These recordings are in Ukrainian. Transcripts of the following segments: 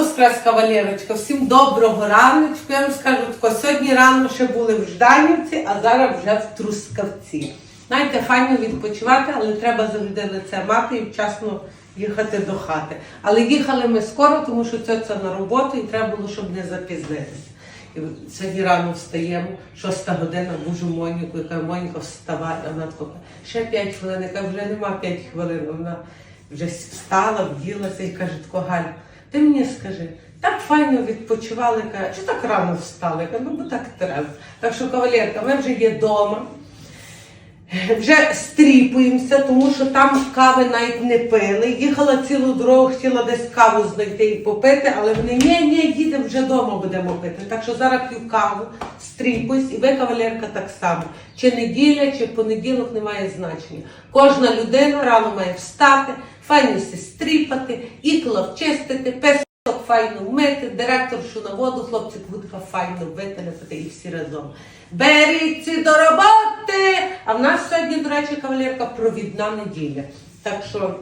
воскрес, кавалерочка! Всім доброго раночку. Я вам скажу тако, сьогодні рано ще були в Жданівці, а зараз вже в Трускавці. Знаєте, файно відпочивати, але треба завжди лице мати і вчасно їхати до хати. Але їхали ми скоро, тому що це, це на роботу і треба було, щоб не запізнитися. І сьогодні рано встаємо, шоста година, бужу Моніку, яка Моніка вставай, вона така, ще 5 хвилин, яка вже нема 5 хвилин. Вона вже встала, вділася і каже, тако, Галь, ти мені скажи, так файно відпочивали, чи так рано встали? Ну бо так треба. Так що, кавалерка, ми вже є вдома. Вже стріпуємося, тому що там кави навіть не пили. Їхала цілу дорогу, хотіла десь каву знайти і попити, але вони ні, ні, їдемо вже вдома будемо пити. Так що зараз п'ю каву, стріпуюсь, і ви, кавалерка, так само. Чи неділя, чи понеділок немає значення. Кожна людина рано має встати, файно стріпати, ікло вчистити, песок файно вмити, директоршу на воду, хлопці квутка файно витерпати і всі разом. Беріться до роботи! А в нас сьогодні, до речі, кавалерка провідна неділя. Так що,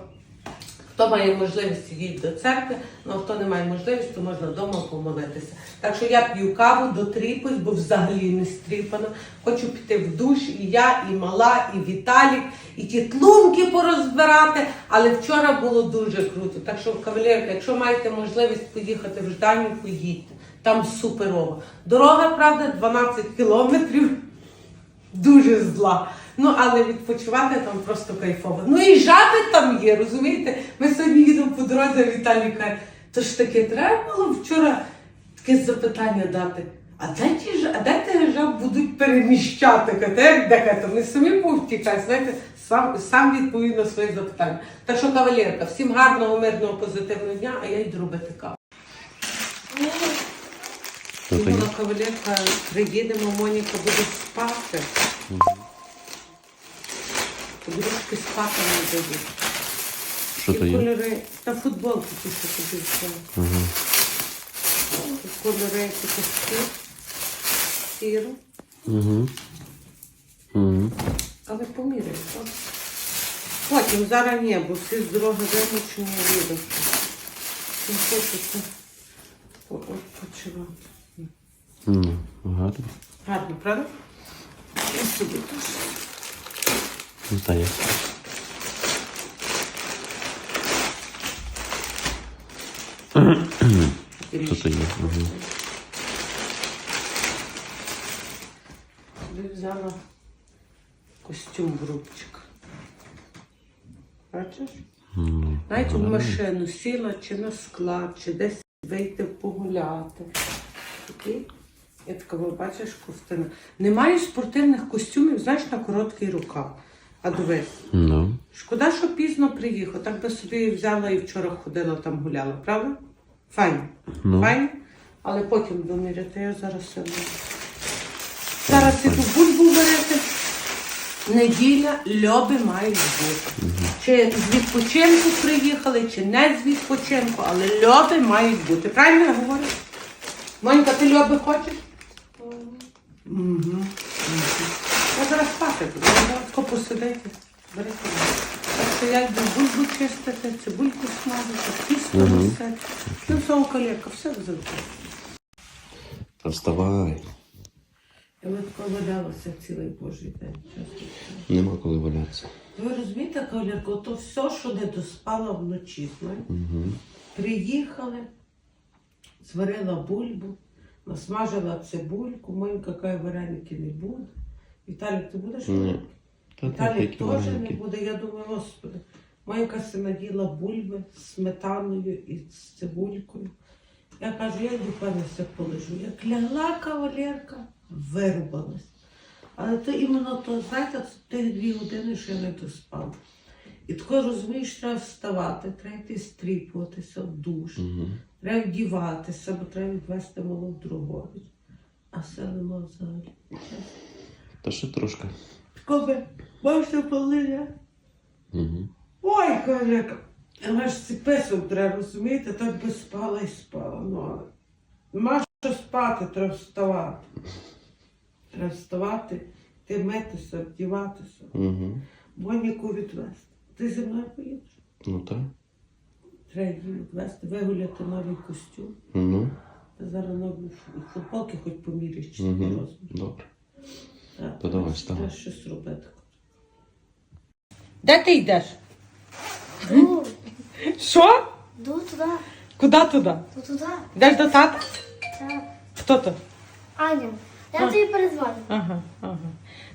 хто має можливість йдіть до церкви, ну а хто не має можливості, то можна вдома помолитися. Так що я п'ю каву, дотріпуюсь, бо взагалі не стріпана. Хочу піти в душ, і я, і мала, і Віталік, і ті тлумки порозбирати. Але вчора було дуже круто. Так що, кавалерка, якщо маєте можливість поїхати в Жданівку, їдьте. Там суперово. Дорога, правда, 12 кілометрів. Дуже зла. Ну, але відпочивати там просто кайфово. Ну і жаби там є, розумієте? Ми сьогодні їдемо по дорозі, Віталій каже, то ж таки треба було вчора таке запитання дати. А де ті ж, а де ті жаб будуть переміщати? Каже, як де каже, вони самі повтікають, знаєте, сам, сам відповів на свої запитання. Так що, кавалерка, всім гарного, мирного, позитивного дня, а я йду робити каву. Думала, кавалерка, приїдемо, Моніка буде спати. Подружки спати не дають. Що Ті то є? кольори та футболки ті, що тобі взяла. Ага. Ті Кольори сір, сіру, Угу. Угу. але поміряй. так? Потім зараз ні, бо всі з дороги вимучені їдуть. Не хочеться по- відпочивати. Ну, гарно. Гарно, правда? І собі теж. Є. Що то є? Угу. Собі взяла костюм в рубчик. Бачиш? Ну, Навіть в машину сіла чи на склад, чи десь вийти погуляти. Такий, я така, бачиш, ковтина. Немає спортивних костюмів, знаєш, на короткий рукав. А дивись, Ну. шкода, що пізно приїхав. Так би собі взяла і вчора ходила там гуляла, правда? Файно. Ну. Файно. Але потім доміряти, я зараз все буду. Зараз іду бульбу варити. Неділя льоби мають бути. Чи з відпочинку приїхали, чи не з відпочинку, але льоби мають бути. Правильно я говорю? Монька, ти льоби хочеш? Угу. Я зараз спати буду, я зараз тако посидити. Бери собі. Так що я йду бульбу чистити, цибульку смажити, тісто носити. Ну, все околєка, все. Та вставай. Я от тако валялася цілий божий день. Нема коли валятися. Ви розумієте, кавалерко, то все, що не доспала вночі, знаєте? Угу. Приїхали, зварила бульбу, насмажила цибульку, Монька каже, вареники не буде. Віталік, ти будеш? Ні. Та Віталік які теж не буде. Я думаю, господи. Монька си наділа бульби з сметаною і з цибулькою. Я кажу, я йду певнися полежу. Як лягла кавалерка, вирубалась. Але то іменно то, знаєте, це тих дві години, що я не доспала. І тако розумієш, треба вставати, треба йти стріпуватися в душ, Угу. треба вдіватися, бо треба відвести малу в другоріч. А все нема взагалі. Та ще трошки. Коби, бачите, полиня. Угу. Ой, каже, аж писок треба розумієте, так би спала і спала. Ну, але нема що спати, треба вставати. Треба вставати, ти митися, вдіватися, Угу. Моніку відвести. Ти зі мною поїдеш? Ну так. Треба її відвести, вигуляти новий костюм. Та Зараз нові футболки хоч поміряєш, чи угу. угу. розмір. добре. Так, То давай, треба щось робити. Де ти йдеш? Ду, Що? ду туди, Куди туди? ду туди. Йдеш до тата? Так. Хто то? Аня, я тобі перезвоню. Ага, ага.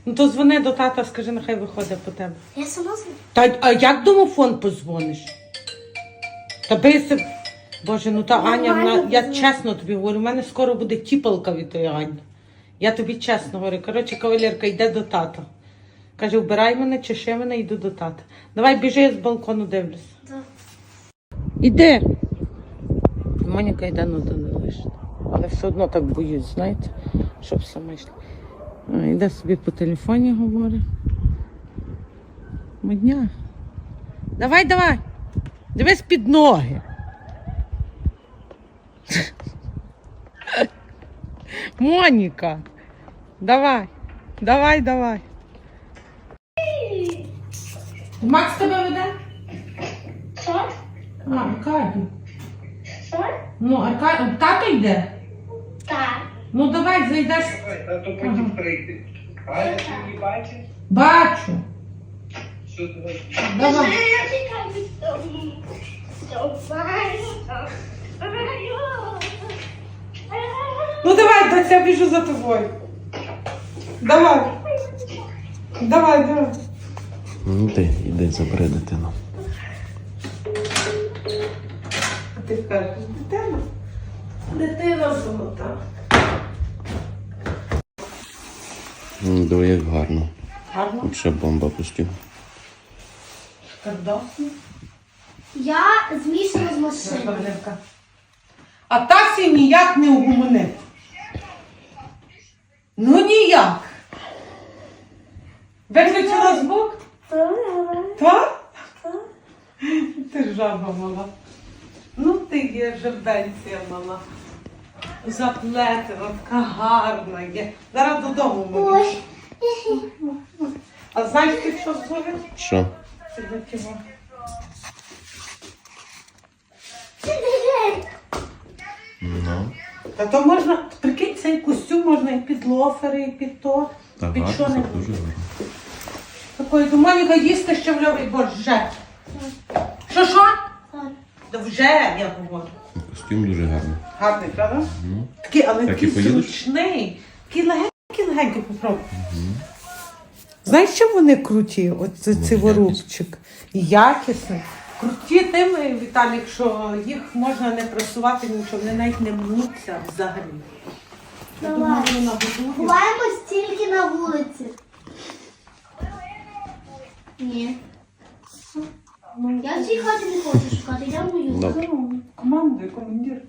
Ну то дзвони до тата, скажи, нехай виходить по тебе. Я сама знаю. Та а як домофон позвониш? Та биси. Боже, ну та Аня, вона, я чесно тобі говорю, у мене скоро буде тіпалка від тої Ані. Я тобі чесно говорю. Коротше, кавалерка йде до тата. Каже, вбирай мене, чеши мене, йду до тата. Давай біжи, я з балкону дивлюсь. Так. Іди. Моніка йде ну до не лише. Але все одно так боюсь, знаєте, щоб саме йшла. Йде собі по телефоні говорить. Модня. Давай, давай. Дивись під ноги. Моніка. Давай. Давай, давай. Макс тебе веде? Що? А, Аркадій. Що? Ну, Аркадій, тато йде. Так. Ну давай зайдеш. Тато потім прийде. А я не бачиш, Бачу. що ти Давай. Я чекаю дому. Давай. Ну давай, доця, біжу за тобою. Давай. Давай, давай. Ну, ти, іди, забери дитину. А ти кажеш, дитина? Дитина золота. Ну, диви, як гарно. Гарно. Взагалі бомба костюм. Кардосно. Я змішана з машиною. А Тасі ніяк не угомонив. Ну ніяк. Виключила звук? Так? Ти жаба мала. Ну ти є жерденція мала. Заплетена, така гарна є. Зараз додому можеш. А знаєш ти що зробив? Що? Ти. Ну. Та то можна, прикинь, цей костюм можна і під лофери, і під то, Та під що гарно, не це дуже гарно. Такої, то Моніка їсти ще в льовий борщ вже. Що що? Та вже я говорю. Костюм дуже гарний. Гарний, правда? Ну. Такий, але Так і такий поїдеш? зручний. Такий легенький, легенький попробуй. Знаєш, що вони круті? От це Вони цей ворубчик. І якісний. Круті тими, Віталік, що їх можна не просувати нічого, вони навіть не мнуться взагалі. Я Давай. думаю, вони нагодують. Ховаємось тільки на вулиці. Ні. Я в цій хаті не хочу шукати, я мою. Добре. Командуй, командир.